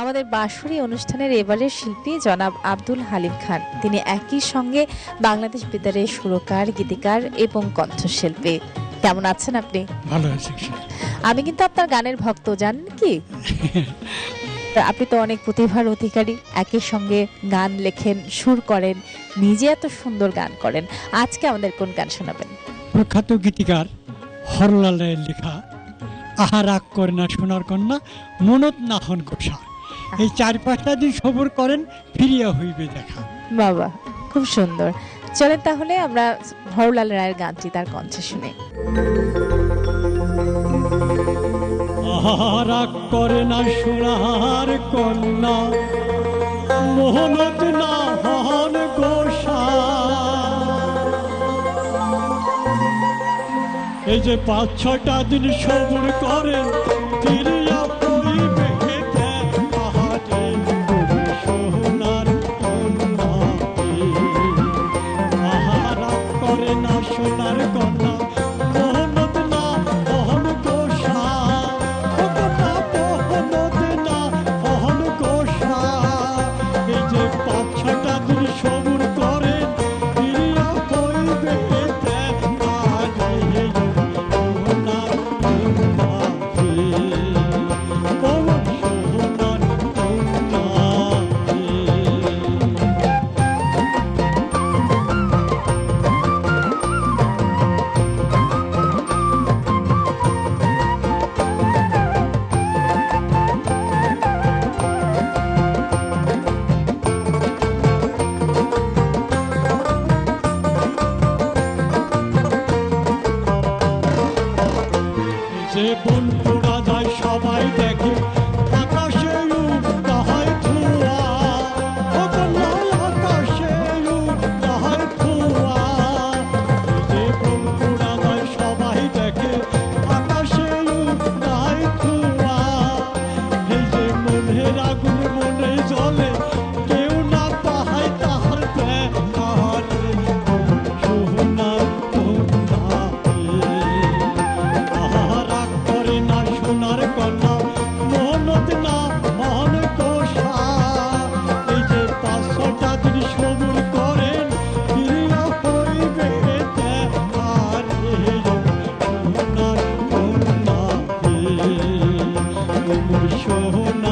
আমাদের বাঁশুরি অনুষ্ঠানের এবারের শিল্পী জনাব আব্দুল হালিম খান। তিনি একই সঙ্গে বাংলাদেশ বেতারের সুরকার গীতিকার এবং কণ্ঠশিল্পী। কেমন আছেন আপনি? ভালো আছে আমি কিন্তু আপনার গানের ভক্ত জানেন কি? তা আপনি তো অনেক প্রতিভার অধিকারী একই সঙ্গে গান লেখেন সুর করেন নিজে এত সুন্দর গান করেন। আজকে আমাদের কোন গান শোনাবেন? প্রখ্যাত গীতিকার হরলালের লেখা আহারাগ করে না সোনার কন্যা মনত না হন গোসা এই চার পাঁচটা দিন সবর করেন ফিরিয়া হইবে দেখা। বাবা খুব সুন্দর। চলেন তাহলে আমরা হরলাল রায়ের গানটি তার কণ্ঠে শুনে। আহারাগ করে না সোনার কন্যা মোহনত না হন গোসা। এই যে পাঁচ ছটা দিন সবর করেন Sepul সোনার কন্যা মহনত না, মহন কোষা। এই যে পাঁচশোটা তিনি সবুর করেন প্রিয় পরিবে আর সোনার কন্যা সোনার